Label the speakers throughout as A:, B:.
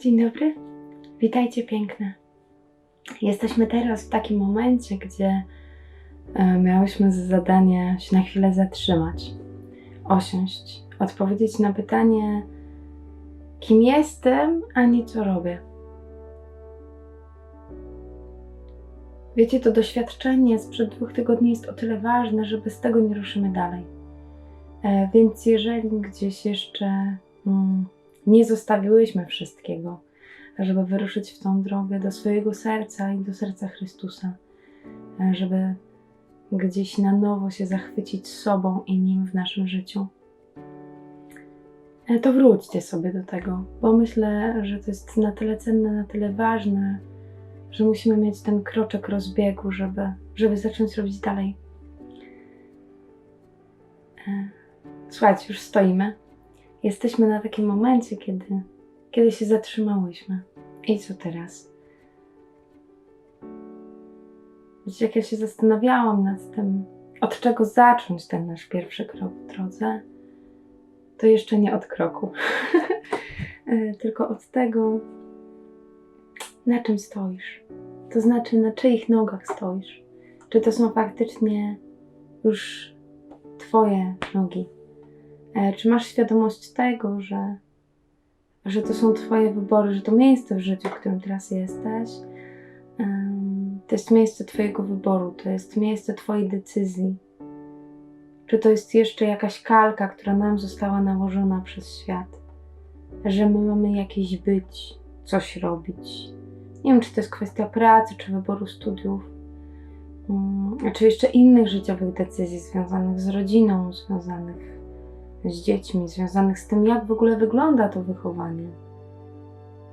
A: Dzień dobry, witajcie piękne. Jesteśmy teraz w takim momencie, gdzie e, miałyśmy za zadanie się na chwilę zatrzymać, osiąść, odpowiedzieć na pytanie, kim jestem, a nie co robię. Wiecie, to doświadczenie sprzed dwóch tygodni jest o tyle ważne, że bez tego nie ruszymy dalej. E, Więc jeżeli gdzieś jeszcze mm, nie zostawiłyśmy wszystkiego, żeby wyruszyć w tą drogę do swojego serca i do serca Chrystusa, żeby gdzieś na nowo się zachwycić sobą i Nim w naszym życiu, e, to wróćcie sobie do tego, bo myślę, że to jest na tyle cenne, na tyle ważne, że musimy mieć ten kroczek rozbiegu, żeby, żeby zacząć robić dalej. E, Słuchajcie, już stoimy. Jesteśmy na takim momencie, kiedy, kiedy się zatrzymałyśmy. I co teraz? Wiecie, jak ja się zastanawiałam nad tym, od czego zacząć ten nasz pierwszy krok w drodze, to jeszcze nie od kroku, E, tylko od tego, na czym stoisz. To znaczy, na czyich nogach stoisz. Czy to są faktycznie już Twoje nogi? E, Czy masz świadomość tego, że, że to są Twoje wybory, że to miejsce w życiu, w którym teraz jesteś, to jest miejsce Twojego wyboru, to jest miejsce Twojej decyzji? Czy to jest jeszcze jakaś kalka, która nam została nałożona przez świat? Że my mamy jakieś być, coś robić. Nie wiem, czy to jest kwestia pracy, czy wyboru studiów, mm, czy jeszcze innych życiowych decyzji związanych z rodziną, związanych z dziećmi, związanych z tym, jak w ogóle wygląda to wychowanie.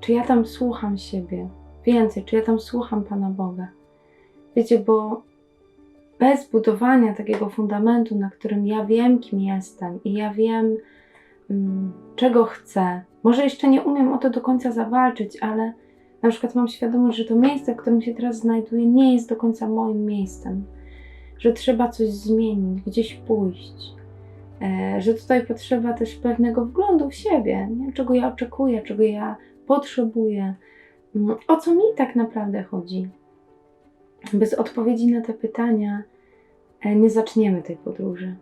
A: Czy ja tam słucham siebie? Więcej, czy ja tam słucham Pana Boga? Wiecie, bo bez budowania takiego fundamentu, na którym ja wiem, kim jestem i ja wiem, mm, czego chcę, może jeszcze nie umiem o to do końca zawalczyć, ale na przykład mam świadomość, że to miejsce, w którym się teraz znajduję, nie jest do końca moim miejscem, że trzeba coś zmienić, gdzieś pójść, że tutaj potrzeba też pewnego wglądu w siebie, nie? czego ja oczekuję, czego ja potrzebuję, mm, o co mi tak naprawdę chodzi. Bez odpowiedzi na te pytania e, nie zaczniemy tej podróży.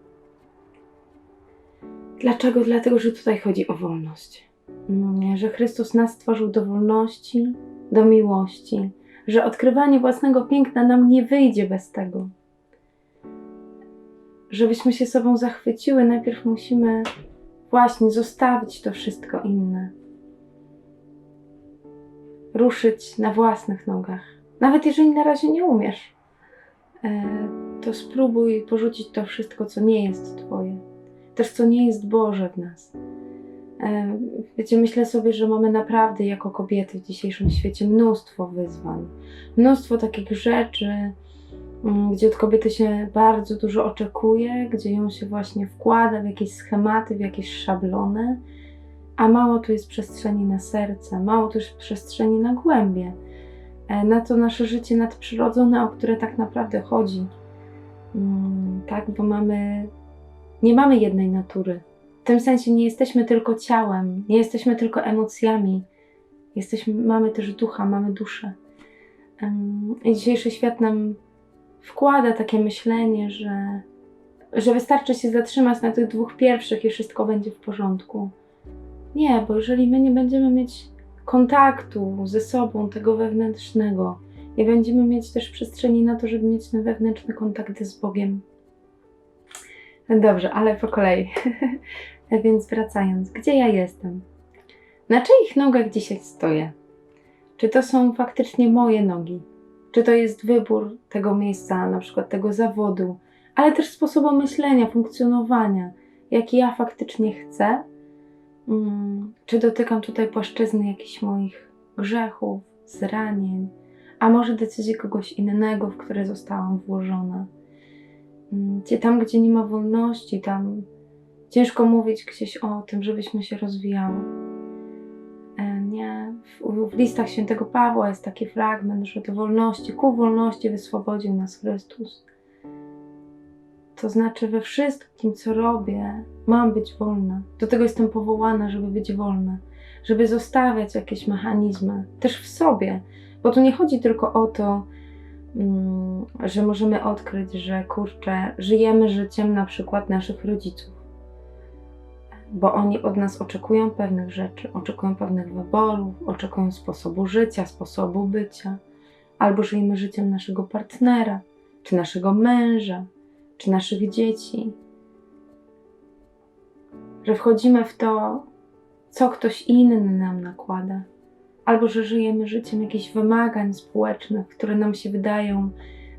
A: Dlaczego? Dlatego, że tutaj chodzi o wolność. Mm, Że Chrystus nas stworzył do wolności, do miłości, że odkrywanie własnego piękna nam nie wyjdzie bez tego. Żebyśmy się sobą zachwyciły, najpierw musimy właśnie zostawić to wszystko inne. Ruszyć na własnych nogach. Nawet jeżeli na razie nie umiesz, e, to spróbuj porzucić to wszystko, co nie jest Twoje, też co nie jest Boże w nas. E, Wiecie, myślę sobie, że mamy naprawdę jako kobiety w dzisiejszym świecie mnóstwo wyzwań, mnóstwo takich rzeczy, gdzie od kobiety się bardzo dużo oczekuje, gdzie ją się właśnie wkłada w jakieś schematy, w jakieś szablony, a mało tu jest przestrzeni na serce, mało tu jest przestrzeni na głębie, e, na to nasze życie nadprzyrodzone, o które tak naprawdę chodzi. Mm, Tak, bo mamy, nie mamy jednej natury. W tym sensie nie jesteśmy tylko ciałem, nie jesteśmy tylko emocjami. Jesteśmy, mamy też ducha, mamy duszę. I dzisiejszy świat nam wkłada takie myślenie, że, że wystarczy się zatrzymać na tych dwóch pierwszych i wszystko będzie w porządku. Nie, bo jeżeli my nie będziemy mieć kontaktu ze sobą, tego wewnętrznego, nie będziemy mieć też przestrzeni na to, żeby mieć ten wewnętrzny kontakt z Bogiem. Dobrze, ale po kolei. Więc wracając, gdzie ja jestem? Na czyich nogach dzisiaj stoję? Czy to są faktycznie moje nogi? Czy to jest wybór tego miejsca, na przykład tego zawodu, ale też sposobu myślenia, funkcjonowania, jaki ja faktycznie chcę? Mm, Czy dotykam tutaj płaszczyzny jakichś moich grzechów, zranień, a może decyzji kogoś innego, w które zostałam włożona? Mm, Gdzie tam, gdzie nie ma wolności, tam ciężko mówić gdzieś o tym, żebyśmy się rozwijały. W listach świętego Pawła jest taki fragment, że do wolności, ku wolności wyswobodził nas Chrystus. To znaczy, we wszystkim, co robię, mam być wolna. Do tego jestem powołana, żeby być wolna. żeby zostawiać jakieś mechanizmy też w sobie, bo tu nie chodzi tylko o to, mm, że możemy odkryć, że kurczę, żyjemy życiem na przykład naszych rodziców, bo oni od nas oczekują pewnych rzeczy, oczekują pewnych wyborów, oczekują sposobu życia, sposobu bycia, albo żyjemy życiem naszego partnera, czy naszego męża, czy naszych dzieci. Że wchodzimy w to, co ktoś inny nam nakłada, albo że żyjemy życiem jakichś wymagań społecznych, które nam się wydają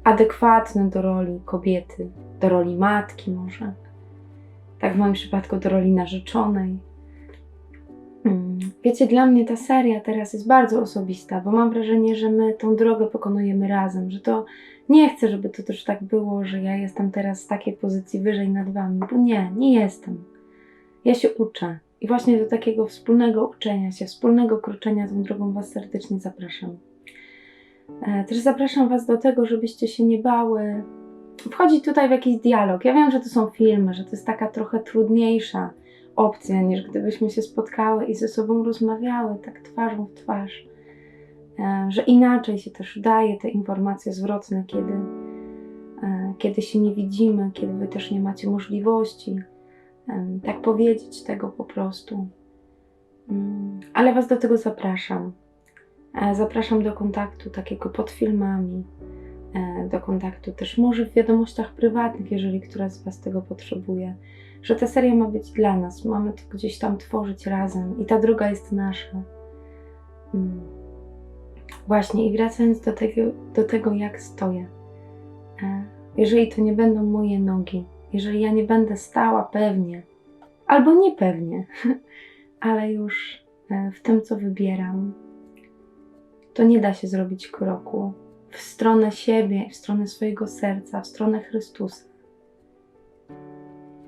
A: adekwatne do roli kobiety, do roli matki, może. Tak w moim przypadku do roli narzeczonej. Mm, Wiecie, dla mnie ta seria teraz jest bardzo osobista, bo mam wrażenie, że my tą drogę pokonujemy razem, że to nie chcę, żeby to też tak było, że ja jestem teraz z takiej pozycji wyżej nad wami, bo nie, nie jestem. Ja się uczę i właśnie do takiego wspólnego uczenia się, wspólnego kroczenia tą drogą Was serdecznie zapraszam. E, Też zapraszam Was do tego, żebyście się nie bały wchodzić tutaj w jakiś dialog. Ja wiem, że to są filmy, że to jest taka trochę trudniejsza opcja, niż gdybyśmy się spotkały i ze sobą rozmawiały tak twarzą w twarz. E, Że inaczej się też daje te informacje zwrotne, kiedy, e, kiedy się nie widzimy, kiedy Wy też nie macie możliwości em, tak powiedzieć tego po prostu. Mm, Ale Was do tego zapraszam. E, Zapraszam do kontaktu takiego pod filmami, e, do kontaktu też może w wiadomościach prywatnych, jeżeli któraś z Was tego potrzebuje. Że ta seria ma być dla nas, mamy to gdzieś tam tworzyć razem i ta droga jest nasza. Mm. Właśnie, i wracając do tego, do tego jak stoję. E, Jeżeli to nie będą moje nogi, jeżeli ja nie będę stała pewnie, albo niepewnie, ale już e, w tym, co wybieram, to nie da się zrobić kroku w stronę siebie, w stronę swojego serca, w stronę Chrystusa,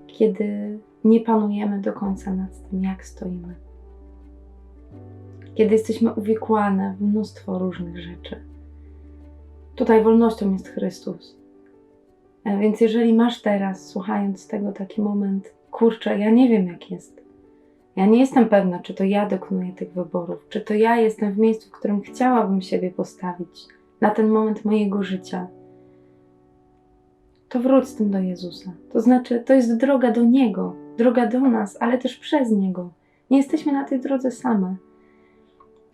A: kiedy nie panujemy do końca nad tym, jak stoimy. Kiedy jesteśmy uwikłane w mnóstwo różnych rzeczy. Tutaj wolnością jest Chrystus. E, Więc jeżeli masz teraz, słuchając tego, taki moment, kurczę, ja nie wiem, jak jest. Ja nie jestem pewna, czy to ja dokonuję tych wyborów, czy to ja jestem w miejscu, w którym chciałabym siebie postawić na ten moment mojego życia. To wróć z tym do Jezusa. To znaczy, to jest droga do Niego, droga do nas, ale też przez Niego. Nie jesteśmy na tej drodze same.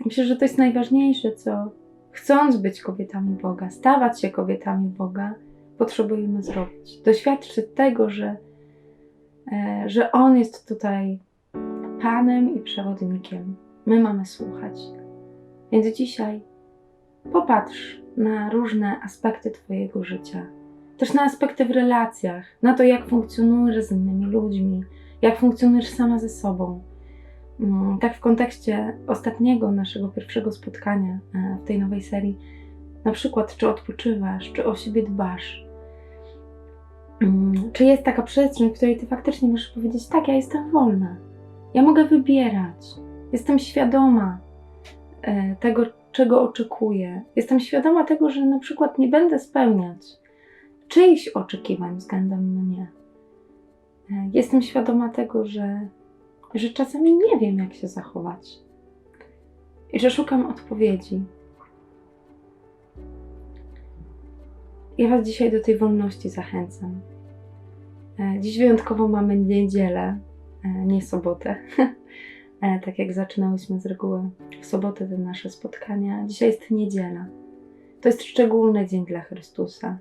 A: Myślę, że to jest najważniejsze, co chcąc być kobietami Boga, stawać się kobietami Boga, potrzebujemy zrobić. Doświadczyć tego, że, e, że On jest tutaj Panem i przewodnikiem. My mamy słuchać. Więc dzisiaj popatrz na różne aspekty Twojego życia, też na aspekty w relacjach, na to, jak funkcjonujesz z innymi ludźmi, jak funkcjonujesz sama ze sobą. Mm, Tak w kontekście ostatniego naszego pierwszego spotkania e, w tej nowej serii, na przykład, czy odpoczywasz, czy o siebie dbasz, Mm, czy jest taka przestrzeń, w której ty faktycznie możesz powiedzieć: Tak, ja jestem wolna, ja mogę wybierać, jestem świadoma e, tego, czego oczekuję, jestem świadoma tego, że na przykład nie będę spełniać czyichś oczekiwań względem mnie. E, Jestem świadoma tego, że, że czasami nie wiem, jak się zachować i że szukam odpowiedzi. Ja Was dzisiaj do tej wolności zachęcam. E, Dziś wyjątkowo mamy niedzielę, e, nie sobotę. E, Tak jak zaczynałyśmy z reguły w sobotę te nasze spotkania. Dzisiaj jest niedziela. To jest szczególny dzień dla Chrystusa.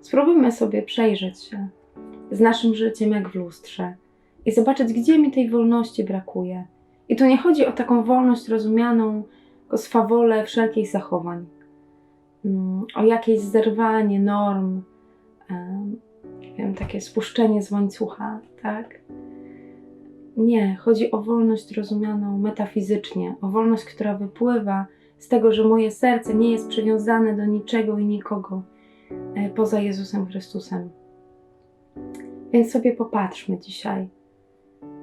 A: Spróbujmy sobie przejrzeć się z naszym życiem jak w lustrze i zobaczyć, gdzie mi tej wolności brakuje. I tu nie chodzi o taką wolność rozumianą jako swawolę wszelkich zachowań, mm, o jakieś zerwanie norm, wiem, takie spuszczenie z łańcucha, tak? Nie, chodzi o wolność rozumianą metafizycznie, o wolność, która wypływa z tego, że moje serce nie jest przywiązane do niczego i nikogo e, poza Jezusem Chrystusem. Więc sobie popatrzmy dzisiaj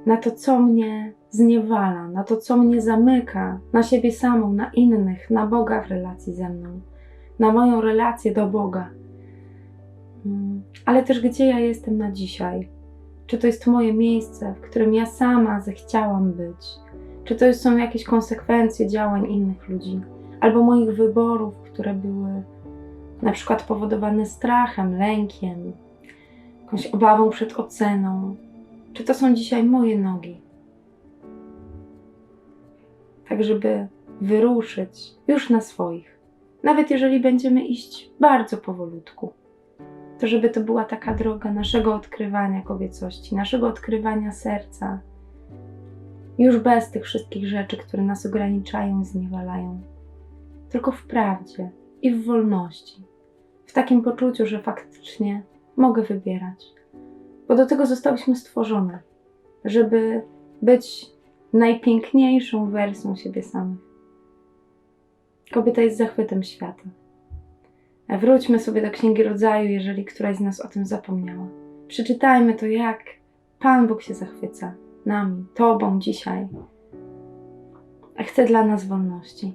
A: na to, co mnie zniewala, na to, co mnie zamyka, na siebie samą, na innych, na Boga w relacji ze mną, na moją relację do Boga. Mm, Ale też gdzie ja jestem na dzisiaj? Czy to jest moje miejsce, w którym ja sama zechciałam być? Czy to są jakieś konsekwencje działań innych ludzi, albo moich wyborów, które były na przykład powodowane strachem, lękiem, jakąś obawą przed oceną? Czy to są dzisiaj moje nogi? Tak, żeby wyruszyć już na swoich, nawet jeżeli będziemy iść bardzo powolutku to żeby to była taka droga naszego odkrywania kobiecości, naszego odkrywania serca, już bez tych wszystkich rzeczy, które nas ograniczają i zniewalają, tylko w prawdzie i w wolności, w takim poczuciu, że faktycznie mogę wybierać, bo do tego zostałyśmy stworzone, żeby być najpiękniejszą wersją siebie samych. Kobieta jest zachwytem świata. Wróćmy sobie do Księgi Rodzaju, jeżeli któraś z nas o tym zapomniała. Przeczytajmy to, jak Pan Bóg się zachwyca nami, Tobą dzisiaj. A chce dla nas wolności.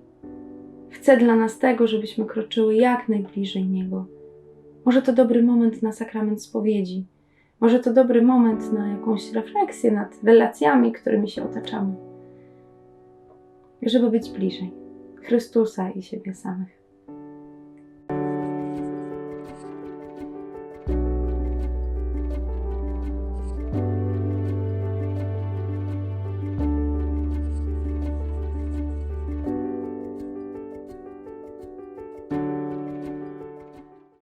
A: Chce dla nas tego, żebyśmy kroczyły jak najbliżej Niego. Może to dobry moment na sakrament spowiedzi. Może to dobry moment na jakąś refleksję nad relacjami, którymi się otaczamy. Żeby być bliżej Chrystusa i siebie samych.